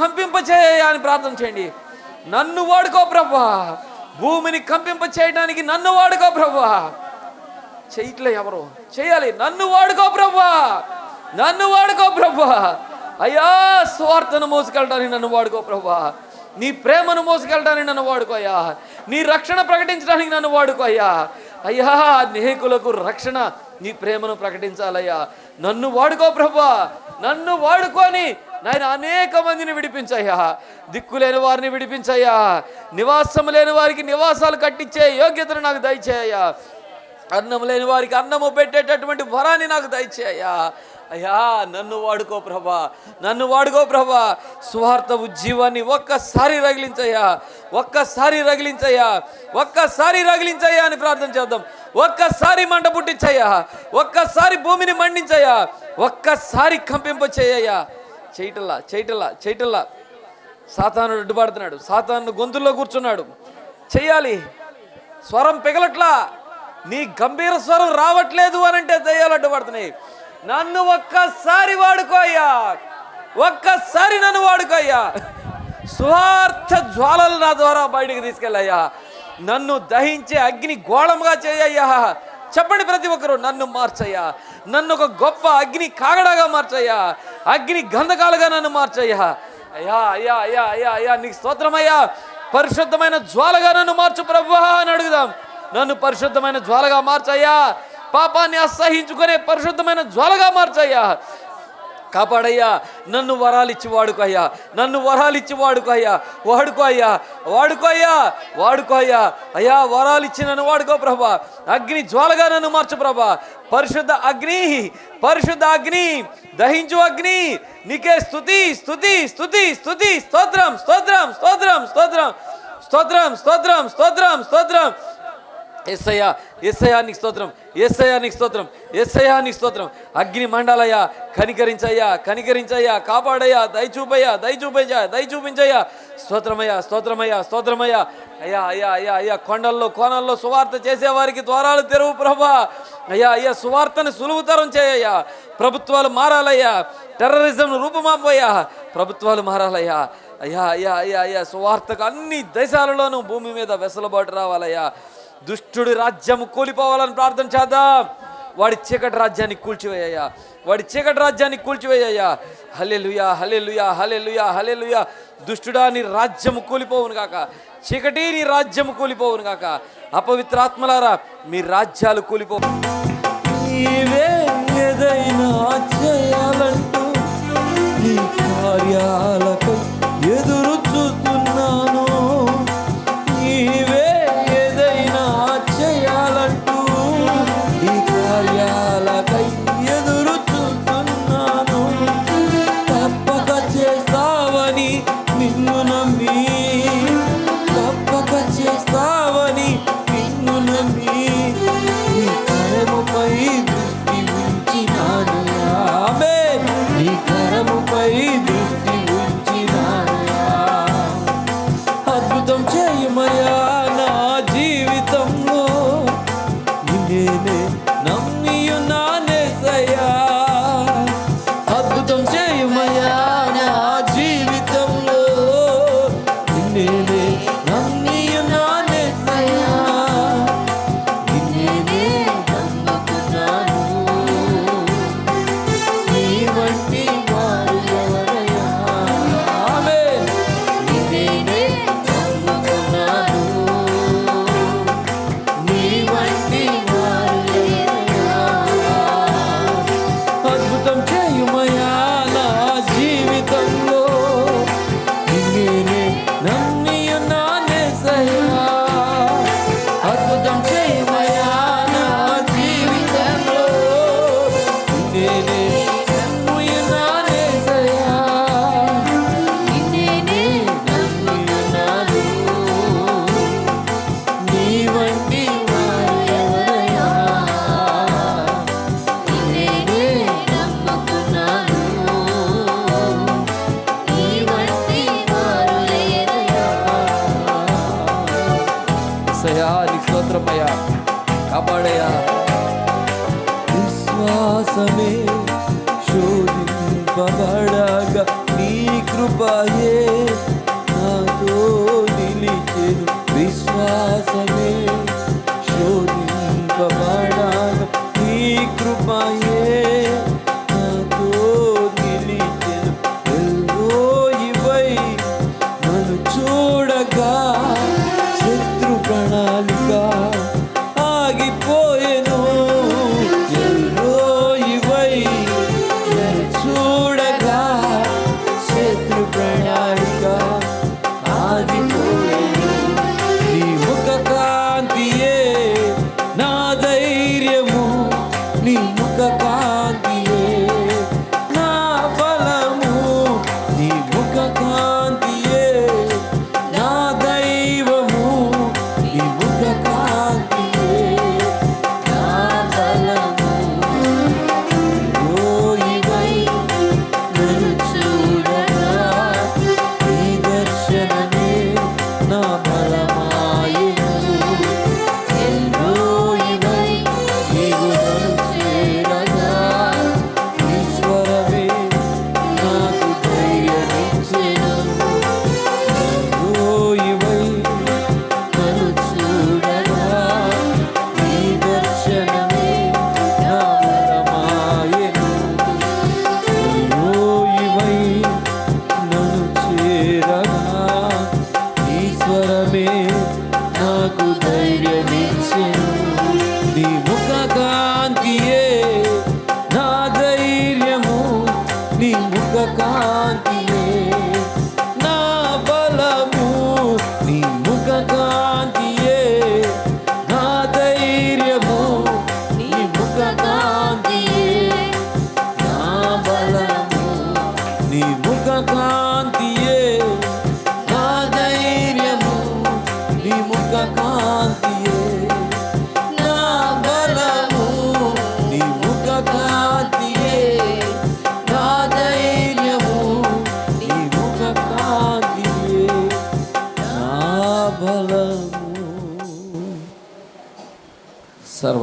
కంపింపచేయ అని ప్రార్థన చేయండి. నన్ను వాడుకో ప్రభా భూమిని కంపింప చేయడానికి నన్ను వాడుకో ప్రభా చేయట్లే ఎవరు? చేయాలి. నన్ను వాడుకో ప్రభా నన్ను వాడుకో ప్రభా అయ్యా స్వార్థను మోసుకెళ్ళడానికి నన్ను వాడుకో ప్రభా నీ ప్రేమను మోసుకెళ్ళడానికి నన్ను వాడుకోయా నీ రక్షణ ప్రకటించడానికి నన్ను వాడుకోయ్యా అయ్యా. అనేకులకు రక్షణ నీ ప్రేమను ప్రకటించాలయ్యా. నన్ను వాడుకో ప్రభా నన్ను వాడుకొని నాయన అనేక మందిని విడిపించయ్యా. దిక్కులేని వారిని విడిపించయ్యా. నివాసం లేని వారికి నివాసాలు కట్టించే యోగ్యతను నాకు దయచేయ్యా. అన్నం లేని వారికి అన్నము పెట్టేటటువంటి వరాన్ని నాకు దయచేయ్యా. అయ్యా నన్ను వాడుకో ప్రభా. నన్ను వాడుకో ప్రభా. స్వార్థ ఉజ్జీవాన్ని ఒక్కసారి రగిలించయ్యా. ఒక్కసారి రగిలించయ్యా. ఒక్కసారి రగిలించయ్యా అని ప్రార్థన చేద్దాం. ఒక్కసారి మంట పుట్టించయ్యా. ఒక్కసారి భూమిని మండించయ్యా. ఒక్కసారి కంపింపచేయ్యా చేయటల్లా చేయటల్లా చేయటల్లా. సాతానుడు అడ్డుపడుతున్నాడు సాతాను గొంతుల్లో కూర్చున్నాడు. చెయ్యాలి స్వరం పిగలట్లా. నీ గంభీర స్వరం రావట్లేదు అని అంటే దయ్యాలు అడ్డుపడుతున్నాయి. నన్ను ఒక్కసారి వాడుకోయ్యా ఒక్కసారి నన్ను వాడుకోయ్యా స్వార్థ జ్వాలలు నా ద్వారా బయటికి తీసుకెళ్ళయ్యా. నన్ను దహించే అగ్ని గోళంగా చేయయ్యా చెప్పండి ప్రతి ఒక్కరు నన్ను మార్చయ్యా. నన్ను ఒక గొప్ప అగ్ని కాగడాగా మార్చయ్యా. అగ్ని గంధకాలుగా నన్ను మార్చయ్యా. అయ్యా అయ్యా అయ్యా అయ్యా అయ్యా నీకు స్తోత్రమయ్యా. పరిశుద్ధమైన జ్వాలగా నన్ను మార్చు ప్రభువా అని అడుగుదాం. నన్ను పరిశుద్ధమైన జ్వాలగా మార్చయ్యా. పాపాన్ని అసహించుకునే పరిశుద్ధమైన జ్వాలగా మార్చయ్యా. కాపాడయ్యా. నన్ను వరాలిచ్చి వాడుకోయ్యా. నన్ను వరాలిచ్చి వాడుకోయ్యా. వాడుకో అయ్యా వాడుకో అయ్యా వాడుకో అయ్యా అయ్యా వరాలిచ్చి నన్ను వాడుకో ప్రభా. అగ్ని జ్వాలగా నన్ను మార్చు ప్రభా. పరిశుద్ధ అగ్ని పరిశుద్ధ అగ్ని దహించు అగ్ని. నీకే స్థుతి స్థుతి స్థుతి స్తుతి. స్తోత్రం స్తోత్రం స్తోత్రం స్తోత్రం. స్తోత్రం స్తోత్రం స్తోత్రం స్తోత్రం. ఎస్ఐయా ఎస్సయ్యా నీకు స్తోత్రం ఎస్సయ్యా నీకు స్తోత్రం ఎస్సయ్యా నీకు స్తోత్రం. అగ్ని మండలయ్యా కనికరించయ్యా కనికరించయ్యా కాపాడయ్యా దయచూపయ్యా చూపయ్యా దయచూపించయ్యా చూపించయ్యా స్తోత్రమయ్యా స్తోత్రమయ్యా స్తోత్రమయ్యా. అయ్యా అయ్యా అయ్యా అయ్యా కొండల్లో కోణల్లో సువార్త చేసేవారికి ద్వారాలు తెరువు ప్రభా. అయ్యా అయ్యా సువార్తను సులువుతరం చేయయ్యా. ప్రభుత్వాలు మారాలయ్యా. టెర్రరిజం రూపుమాపోయా ప్రభుత్వాలు మారాలయ్యా. అయ్యా అయ్యా అయ్యా అయ్యా సువార్తకు అన్ని దేశాలలోనూ భూమి మీద వెసలుబాటు రావాలయ్యా. దుష్టుడి రాజ్యం కూలిపోవాలని ప్రార్థన చేద్దాం. వాడి చీకటి రాజ్యాన్ని కూల్చివేయ్యా వాడి చీకటి రాజ్యాన్ని కూల్చివేయ్యా హలెలుయా హలెలుయా హలెలుయా హలెలుయా దుష్టుడా నీ రాజ్యము కూలిపోవును కాక చీకటి నీ రాజ్యము కూలిపోవును కాక అపవిత్రాత్మలారా మీ రాజ్యాలు కూలిపో ఏదైనా చేయాలంటూ కార్యాలకు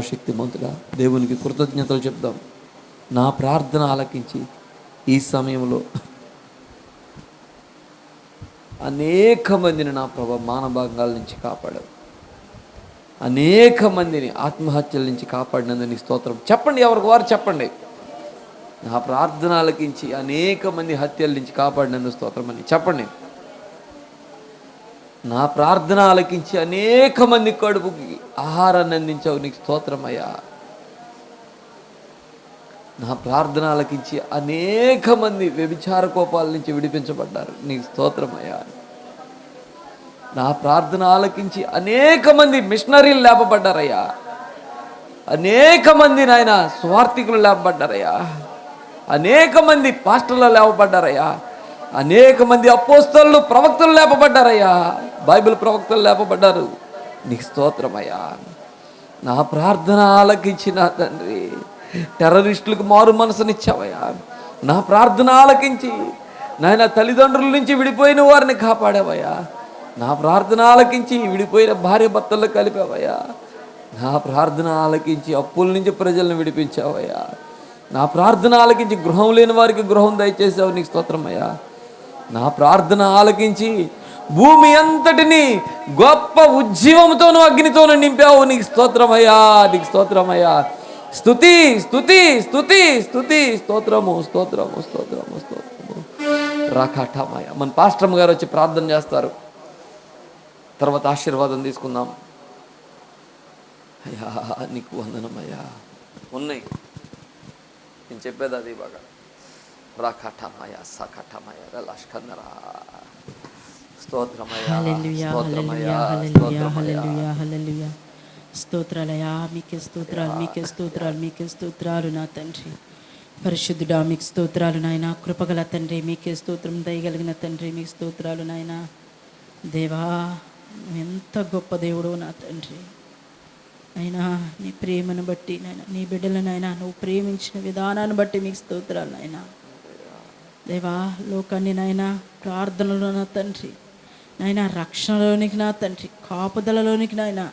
సర్వశక్తిమంతుడా దేవునికి కృతజ్ఞతలు చెప్దాం. నా ప్రార్థన ఆలకించి ఈ సమయంలో అనేక మందిని నా ప్రభ మానభంగాల నుంచి కాపాడావు. అనేక మందిని ఆత్మహత్యల నుంచి కాపాడినందుకు నీ స్తోత్రం. చెప్పండి ఎవరికి వారు చెప్పండి. నా ప్రార్థన ఆలకించి అనేక మంది హత్యల నుంచి కాపాడినందుకు స్తోత్రం అని చెప్పండి. నా ప్రార్థన ఆలకించి అనేక మంది కడుపుకి ఆహారాన్ని అందించావు నీకు స్తోత్రమయ్యా. నా ప్రార్థన ఆలకించి అనేక మంది వ్యభిచార కోపాల నుంచి విడిపించబడ్డారు. నీకు స్తోత్రమయ్యా. నా ప్రార్థన ఆలకించి అనేక మంది మిషనరీలు లేపబడ్డారయ్యా. అనేక మంది నాయన స్వార్థికులు లేపబడ్డారయ్యా. అనేక మంది పాస్టర్లు లేపబడ్డారయ్యా. అనేక మంది అపోస్తలు ప్రవక్తలు లేపబడ్డారయ్యా. బైబిల్ ప్రవక్తలు లేపబడ్డారు. నీకు స్తోత్రమయ్యా నా ప్రార్థన ఆలకించి నా తండ్రి టెర్రరిస్టులకు మారు మనసునిచ్చావయ్యా నా ప్రార్థన ఆలకించి నాయన తల్లిదండ్రుల నుంచి విడిపోయిన వారిని కాపాడావయ్యా. నా ప్రార్థన ఆలకించి విడిపోయిన భార్య భర్తల్లో కలిపావయ్యా. నా ప్రార్థన ఆలకించి అప్పుల నుంచి ప్రజలను విడిపించావయ్యా. నా ప్రార్థన ఆలకించి గృహం లేని వారికి గృహం దయచేసావు. నీకు స్తోత్రమయ్యా నా ప్రార్థన ఆలకించి భూమి అంతటిని గొప్ప ఉజ్జీవంతోనూ అగ్నితోనూ నింపావు. నీకు స్తోత్రమయ్యా నీకు స్తోత్రమయ్యా. స్తుతి స్తుతి స్థుతి స్థుతి స్తోత్రము స్తోత్రము స్తోత్రము స్తోత్రము. రాకాఠమయ్య. మన పాస్టమ్ గారు వచ్చి ప్రార్థన చేస్తారు. తర్వాత ఆశీర్వాదం తీసుకుందాం. అయ్యా నీకు వందనమయ్యా. ఉన్నాయి. నేను చెప్పేది అది బాగా రాకటమయ సకటమయ లష్కందరా స్తోత్రాలయా మీకే స్తోత్రాలు మీకే స్తోత్రాలు మీకే స్తోత్రాలు నా తండ్రి. పరిశుద్ధుడా మీకు స్తోత్రాలు నాయన. కృపగల తండ్రి మీకే స్తోత్రం దయగలిగిన తండ్రి మీకు స్తోత్రాలు నాయన. దేవా ఎంత గొప్ప దేవుడు నా తండ్రి. అయినా నీ ప్రేమను బట్టి నాయన నీ బిడ్డలనైనా నువ్వు ప్రేమించిన విధానాన్ని బట్టి మీకు స్తోత్రాలు నాయనా. దేవా లోకాన్ని నాయన ప్రార్థనలో నా తండ్రి. నాయన రక్షణలోనికి నా తండ్రి కాపుదలలోనికి నాయన.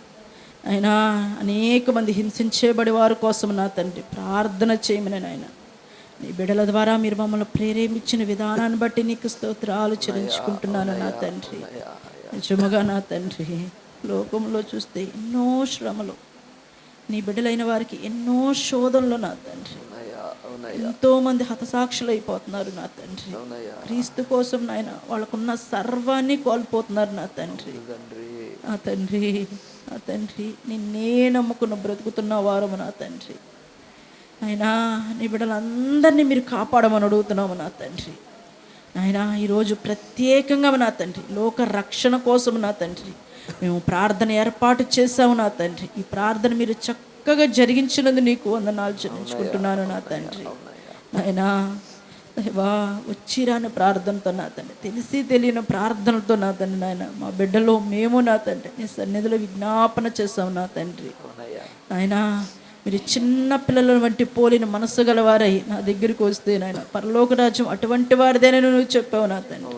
అయినా అనేక మంది హింసించేబడి వారి కోసం నా తండ్రి ప్రార్థన చేయమని నాయన. నీ బిడల ద్వారా మీరు మమ్మల్ని ప్రేరేపించిన విధానాన్ని బట్టి నీకు స్తోత్రాలు చెల్లించుకుంటున్నాను నా తండ్రి. నిజముగా నా తండ్రి లోకంలో చూస్తే ఎన్నో శ్రమలు నీ బిడ్డలైన వారికి ఎన్నో శోధనలు నా తండ్రి. ఎంతో మంది హతసాక్షులు అయిపోతున్నారు నా తండ్రి. క్రీస్తు కోసం నాయన వాళ్ళకున్న సర్వాన్ని కోల్పోతున్నారు నా తండ్రి. నా తండ్రి నా తండ్రి నిన్నే నమ్ముకున్న బ్రతుకుతున్న వారము నా తండ్రి. అయినా నీ బిడ్డలందరినీ మీరు కాపాడమని అడుగుతున్నాము నా తండ్రి. నాయనా ఈరోజు ప్రత్యేకంగా నా తండ్రి లోక రక్షణ కోసం నా తండ్రి. మేము ప్రార్థన ఏర్పాటు చేశాము నా తండ్రి. ఈ ప్రార్థన మీరు చక్కగా జరిగించినందు నీకు వందనాలు చెల్లించుకుంటున్నాను నా తండ్రి. నాయనా దేవా వచ్చిరాని ప్రార్థనతో నా తండ్రి తెలిసి తెలియని ప్రార్థనలతో నా తండ్రి నాయన మా బిడ్డలో మేము నా తండ్రి నీ సన్నిధిలో విజ్ఞాపన చేస్తాం నా తండ్రి. నాయనా మీరు చిన్న పిల్లల వంటి పోలిన మనసు గలవారై నా దగ్గరికి వస్తే నాయన పరలోక రాజ్యం అటువంటి వారిదేనని నువ్వు చెప్పావు నా తండ్రి.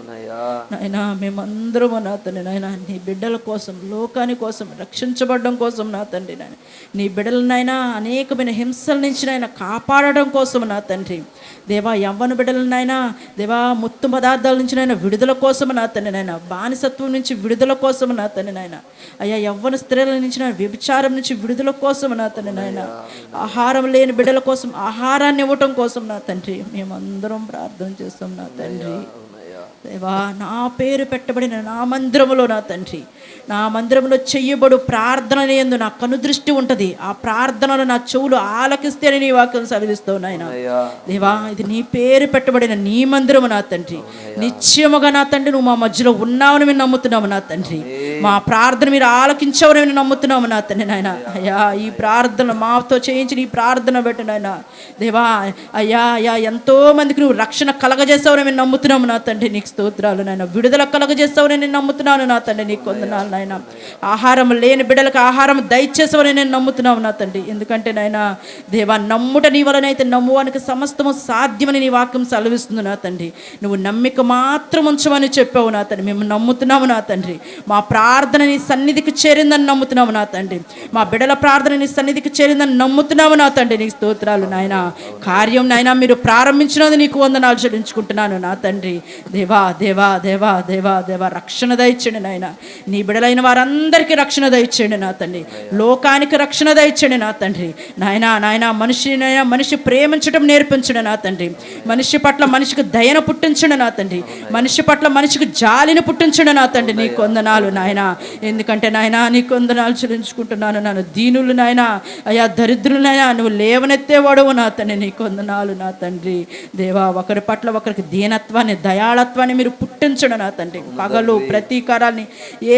నాయన మేమందరం నా తండ్రి నాయన నీ బిడ్డల కోసం లోకాని కోసం రక్షించబడడం కోసం నా తండ్రి నాయన. నీ బిడ్డలనైనా అనేకమైన హింసల నుంచి నాయన కాపాడడం కోసం నా తండ్రి. దేవా యవ్వన బిడ్డలనైనా దేవా ముత్తు పదార్థాల నుంచి నాయన విడుదల కోసం నా తండ్రి నాయన బానిసత్వం నుంచి విడుదల కోసం నా తండ్రి నాయన. అయ్యా యవ్వన స్త్రీల నుంచి నా వ్యభిచారం నుంచి విడుదల కోసం నా తండ్రి నాయన. ఆహారం లేని బిడ్డల కోసం ఆహారాన్ని ఇవ్వటం కోసం నా తండ్రి. మేమందరం ప్రార్థన చేస్తాం నా తండ్రి. దేవా నా పేరు పెట్టబడిన నా మందిరములో నా తండ్రి. నా మందిరంలో చెయ్యబడు ప్రార్థన ఎందు నా కనుదృష్టి ఉంటుంది. ఆ ప్రార్థనలు నా చెవులు ఆలకిస్తేనే నీ వాక్యం సెలవిస్తావు నాయన. దేవా ఇది నీ పేరు పెట్టబడిన నీ మందిరము నా తండ్రి. నిశ్చయముగా నా తండ్రి నువ్వు మా మధ్యలో ఉన్నావని మేము నమ్ముతున్నాము నా తండ్రి. మా ప్రార్థన మీరు ఆలకించవని మేము నమ్ముతున్నాము నా తండ్రి నాయన. అయ్యా ఈ ప్రార్థన మాతో చేయించిన ఈ ప్రార్థన పెట్టు నాయన. దేవా అయ్యా అయ్యా ఎంతో మందికి నువ్వు రక్షణ కలగజేస్తావని మేము నమ్ముతున్నాము నా తండ్రి. నీకు స్తోత్రాలు నాయన. విడుదల కలగజేస్తావని నేను నమ్ముతున్నాను నా తండ్రి నీకు కొందనాలు నాయన. ఆహారం లేని బిడ్డలకు ఆహారం దయచేసావని నేను నమ్ముతున్నావు నా తండ్రి. ఎందుకంటే నాయన దేవా నమ్ముట నీ వలనైతే నమ్మువానికి సమస్తము సాధ్యమని నీ వాక్యం సెలవిస్తుంది నా తండ్రి. నువ్వు నమ్మిక మాత్రం ఉంచమని చెప్పావు నా తండ్రి. మేము నమ్ముతున్నాము నా తండ్రి. మా ప్రార్థన నీ సన్నిధికి చేరిందని నమ్ముతున్నాము నా తండ్రి. మా బిడల ప్రార్థన నీ సన్నిధికి చేరిందని నమ్ముతున్నాము నా తండ్రి. నీకు స్తోత్రాలు నాయన. కార్యం నాయన మీరు ప్రారంభించినది నీకు వందనాలు చెల్లించుకుంటున్నాను నా తండ్రి. దేవా దేవా దేవా దేవా దేవా రక్షణ దయచండి నాయన. నీ బిడలైన వారందరికీ రక్షణ దయచేయండి నా తండ్రి. లోకానికి రక్షణ దయచేయండి నా తండ్రి. నాయన నాయన మనిషినైనా మనిషి ప్రేమించడం నేర్పించండి నా తండ్రి. మనిషి పట్ల మనిషికి దయను పుట్టించండి నా తండ్రి. మనిషి పట్ల మనిషికి జాలిని పుట్టించండి నా తండ్రి. నీ కొందనాలు నాయన. ఎందుకంటే నాయన నీ కొందనాలు చెల్లించుకుంటున్నాను. నన్ను దీనులు నాయన. అయా దరిద్రులైనా నువ్వు లేవనెత్తేవాడవు నా తండ్రి. నీ కొందనాలు నా తండ్రి. దేవా ఒకరి పట్ల ఒకరికి దీనత్వాన్ని దయాళత్వాన్ని మీరు పుట్టించండి నా తండ్రి. పగలు ప్రతీకారాన్ని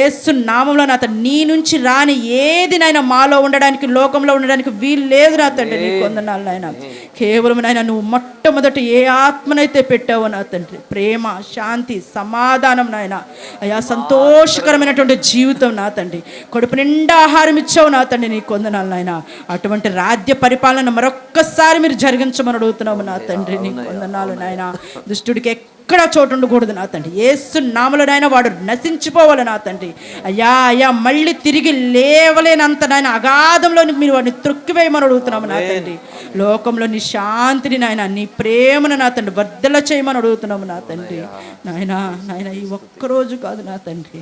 ఏసు నామంలో నా తండ్రి. నీ నుంచి రాని ఏది నాయన మాలో ఉండడానికి లోకంలో ఉండడానికి వీలు లేదు నా తండ్రి. నీ కొందనాలు నాయన కేవలం నాయన నువ్వు మొట్టమొదటి ఏ ఆత్మనైతే పెట్టావో నా తండ్రి. ప్రేమ శాంతి సమాధానం నాయన. అయా సంతోషకరమైనటువంటి జీవితం నా తండ్రి. కడుపు నిండా ఆహారం ఇచ్చావు నా తండ్రి నీ కొందనాలు నాయన. అటువంటి రాజ్య పరిపాలన మరొక్కసారి మీరు జరిగించమని అడుగుతున్నాము నా తండ్రి నీ కొందనాలు నాయన. దుష్టుడికి ఎక్కడ చోటు ఉండకూడదు నా తండ్రి. ఏసు నామలనైనా వాడు నశించిపోవాలి నా తండ్రి. అయ్యా అయ్యా మళ్ళీ తిరిగి లేవలేనంత నాయన అగాధంలో మీరు వాడిని త్రొక్కివేయమని అడుగుతున్నాము నా తండ్రి. లోకంలో నీ శాంతిని నాయన నీ ప్రేమను నా తండ్రి వర్ధల చేయమని అడుగుతున్నాము నా తండ్రి. నాయన నాయన ఈ ఒక్కరోజు కాదు నా తండ్రి.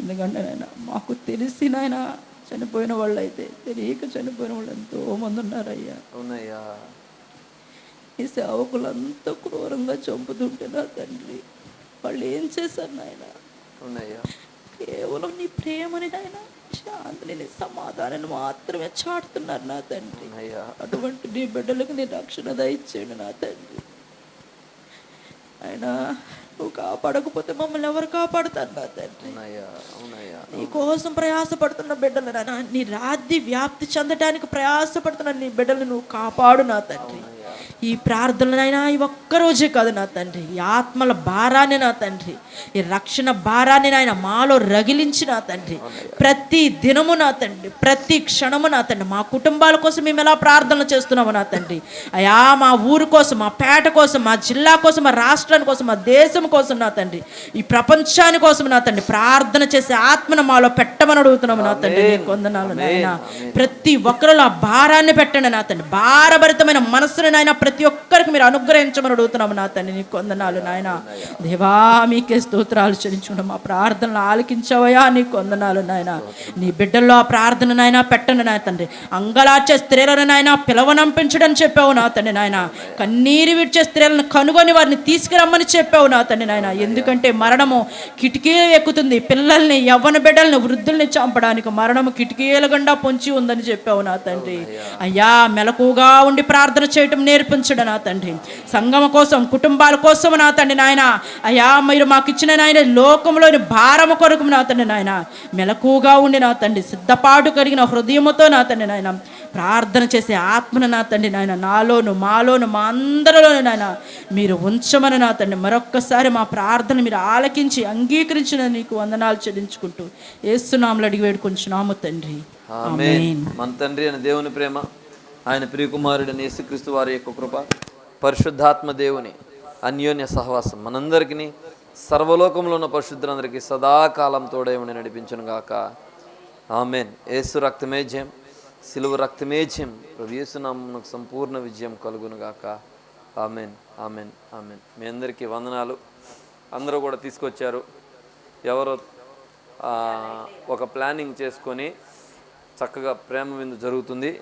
ఎందుకంటే నాయన మాకు తెలిసి నాయన చనిపోయిన వాళ్ళు అయితే తెలియక చనిపోయిన వాళ్ళు ఎంతో మంది ఉన్నారయ్యా. అవునయ్యా. ఈ సేవకులంతా క్రూరంగా చంపుతుంటే నా తండ్రి వాళ్ళు ఏం చేశారు నాయన? కేవలం నీ ప్రేమని నాయన శాంతిని సమాధానాన్ని మాత్రమే చాటుతున్నారు నా తండ్రి. అయ్యా అటువంటి నీ బిడ్డలకు నీ రక్షణ దయచేయండి నా తండ్రి. ఆయన నువ్వు కాపాడకపోతే మమ్మల్ని ఎవరు కాపాడుతారు నా తండ్రి? నీ కోసం ప్రయాసపడుతున్న బిడ్డలు నీ రాజ్య వ్యాప్తి చెందడానికి ప్రయాసపడుతున్న నీ బిడ్డలు నువ్వు కాపాడు నా తండ్రి. ఈ ప్రార్థనలైనా ఈ ఒక్కరోజే కాదు నా తండ్రి. ఈ ఆత్మల భారాన్ని నా తండ్రి. ఈ రక్షణ భారాన్ని నాయన మాలో రగిలించి నా తండ్రి. ప్రతి దినము నా తండ్రి ప్రతి క్షణము నా తండ్రి. మా కుటుంబాల కోసం మేము ఎలా ప్రార్థనలు చేస్తున్నాము నా తండ్రి. అయా మా ఊరు కోసం మా పేట కోసం మా జిల్లా కోసం మా రాష్ట్రాని కోసం మా దేశం కోసం నా తండ్రి. ఈ ప్రపంచాని కోసం నా తండ్రి ప్రార్థన చేసే ఆత్మను మాలో పెట్టమని అడుగుతున్నాము నా తండ్రి. కొందనాలు నాయన. ప్రతి ఒక్కరిలో ఆ భారాన్ని పెట్టండి నా తండ్రి. భారభరితమైన మనస్సుని నాయన ప్రతి ఒక్కరికి మీరు అనుగ్రహించమని అడుగుతున్నాము నా తండ్రి నీకు వందనాలు నాయన. దేవా మీకే స్తోత్రాలు చెల్లించుకుంటాం మా ప్రార్థనలు ఆలకించవయా నీకు వందనాలు నాయన. నీ బిడ్డల్లో ఆ ప్రార్థన నాయన పెట్టండి నాయ తండ్రి. అంగలార్చే స్త్రీలను నాయన పిలవనంపించడని చెప్పావు నా తండ్రి నాయన. కన్నీరు విడిచే స్త్రీలను కనుగొని వారిని తీసుకురమ్మని చెప్పావు నా తండ్రి నాయన. ఎందుకంటే మరణము కిటికీలు ఎక్కుతుంది. పిల్లల్ని యవ్వన బిడ్డల్ని వృద్ధుల్ని చంపడానికి మరణము కిటికీల గుండా పొంచి ఉందని చెప్పావు నా తండ్రి. అయ్యా మెలకుగా ఉండి ప్రార్థన చేయటం నేర్పించడు నా తండ్రి. సంగమ కోసం కుటుంబాల కోసం నా తండ్రి నాయన. అయ్యా మీరు మాకు ఇచ్చిన నాయన లోకంలోని భారము కొరకు నా తండ్రి నాయన. మెలకుగా ఉండి నా తండ్రి సిద్ధపాటు కలిగిన హృదయముతో నా తండ్రి నాయన. ప్రార్థన చేసే ఆత్మను నా తండ్రి నాయన. నాలోను మాలోను మా అందరిలోను నాయన. మీరు ఉంచమని నా తండ్రి మరొక్కసారి మా ప్రార్థన మీరు ఆలకించి అంగీకరించిన నీకు వందనాలు చెల్లించుకుంటూ ఏస్తున్నాములు అడిగి వేడుకుంటున్నాము తండ్రి. మన తండ్రి అయిన దేవుని ప్రేమ ఆయన ప్రియకుమారుడైన యేసుక్రీస్తు వారి యొక్క కృప పరిశుద్ధాత్మ దేవుని అన్యోన్య సహవాసం మనందరికీ సర్వలోకంలో ఉన్న పరిశుద్ధులందరికీ సదాకాలం తోడేమని నడిపించను గాక. ఆమెన్. యేసు రక్తమే జయం సిలువ రక్తమే జయం ప్రభు సంపూర్ణ విజయం కలుగును గాక. ఆమెన్. ఆమెన్. ఆమెన్. మీ అందరికీ వందనాలు. అందరూ కూడా తీసుకొచ్చారు. ఎవరో ఒక ప్లానింగ్ చేసుకొని చక్కగా ప్రేమ విందు జరుగుతుంది.